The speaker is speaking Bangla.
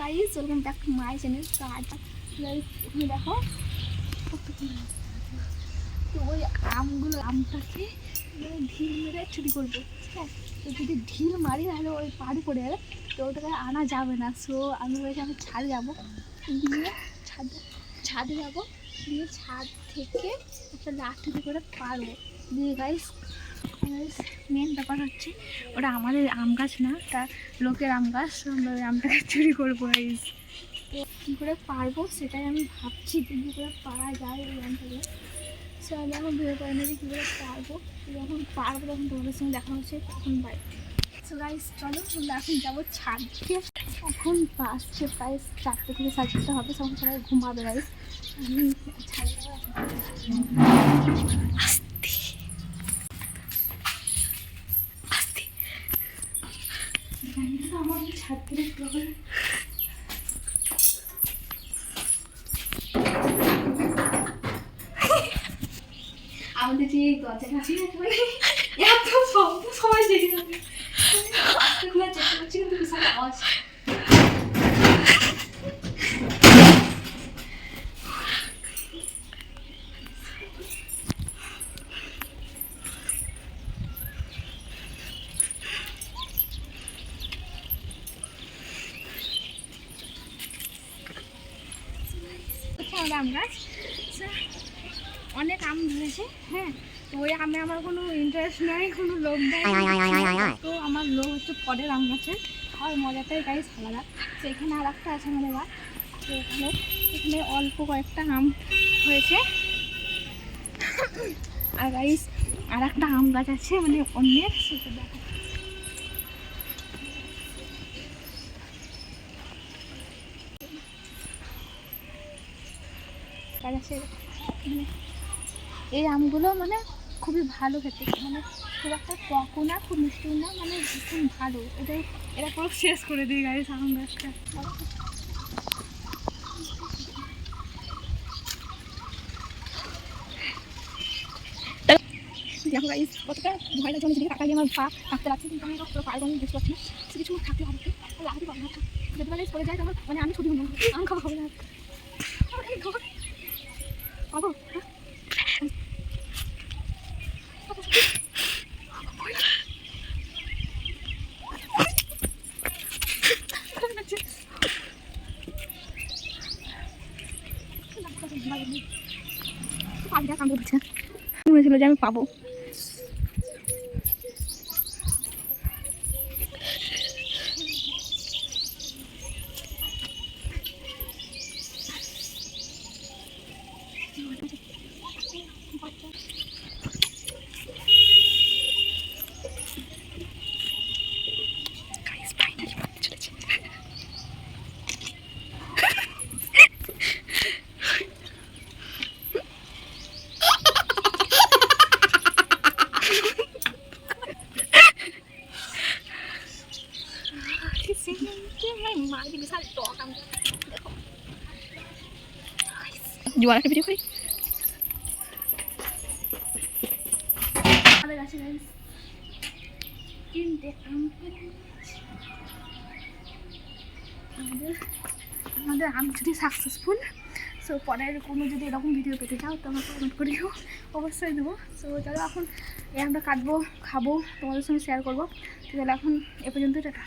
গাইস ওরকম ব্যাক টু মাই চ্যানেল তো আজটা তুমি দেখো তো ওই আমগুলো, আমটাকে মানে ঢিল মেরে চুরি করব হ্যাঁ তো যদি ঢিল মারি, তাহলে ওই পাড়ি পড়ে যাবে, তো ওটাকে আনা যাবে না। সো আমি ভেবেছি আমি ছাদে যাব। দিয়ে ছাদে ছাদে যাব। দিয়ে ছাদ থেকে একটা লাঠি করে পারব। দিয়ে গাইস মেন ব্যাপার হচ্ছে, ওটা আমাদের আম গাছ না, তা লোকের আম গাছ আমরা আমটাকে চুরি করব গাইস কী করে পারব সেটাই আমি ভাবছি, যে কী করে পারা যায় ওই আমটাকে। সো আমি এখন ভেবে পাই না যে কী করে পারব। যখন পারব তখন তোমাদের সঙ্গে দেখা হচ্ছে, তখন বাই সো চলো, আমরা এখন যাব ছাদ। এখন বাসছে প্রায় চারটে থেকে সাড়ে হবে সবাই ঘুমাবে গাইস আমি যাব আস্তে আস্তে গাইস আমার ছাদ থেকে পুরো আমাদের যে দরজা কাছে মানে এত সবাই জেগে যাবে। খোলার চেষ্টা করছি কিন্তু আওয়াজ। আমাদের আম গাছ। অনেক আম ধরেছে হ্যাঁ? তো ওই আমে আমার কোনো ইন্টারেস্ট নেই, কোনো লোভ নেই। তো আমার লোভ হচ্ছে পরের আম গাছে। আর মজাটাই গাইস আলাদা। তো এখানে আর একটা আছে আমাদের গাছ তো এখানে এখানে অল্প কয়েকটা আম হয়েছে। আর গাইস আর একটা আম গাছ আছে মানে অন্যের। সেটা দেখা গাছ আছে মানে এই আমগুলো মানে খুবই ভালো খেতে। মানে খুব একটা টকও না, খুব মিষ্টিও না মানে ভীষণ ভালো। এটাই এটা পুরো শেষ করে দিই গাড়ি আম গাছটা দেখো গাইস কতটা ভয় লাগছে আমি টাকা দিয়ে আমার পা কাঁপতে লাগছে, কিন্তু আমি পুরো পারব আমি বুঝতে পারছি না। কিছু থাকতে হবে পারব না যদি মানে পড়ে যায় তারপর মানে আমি ছুটি হবে না। আমি খাব পাবো হ্যাঁ মনে যে আমি পাবো জোয়ার একটা ভিডিও করি আমাদের আম যদি সাকসেসফুল সো পরের কোনো যদি এরকম ভিডিও পেতে চাও, তো আমাকে কমেন্ট করিও। অবশ্যই দেবো। সো চলো এখন এই কাটবো, খাব। তোমাদের সঙ্গে শেয়ার করব। তো তাহলে এখন এ পর্যন্ত টাটা।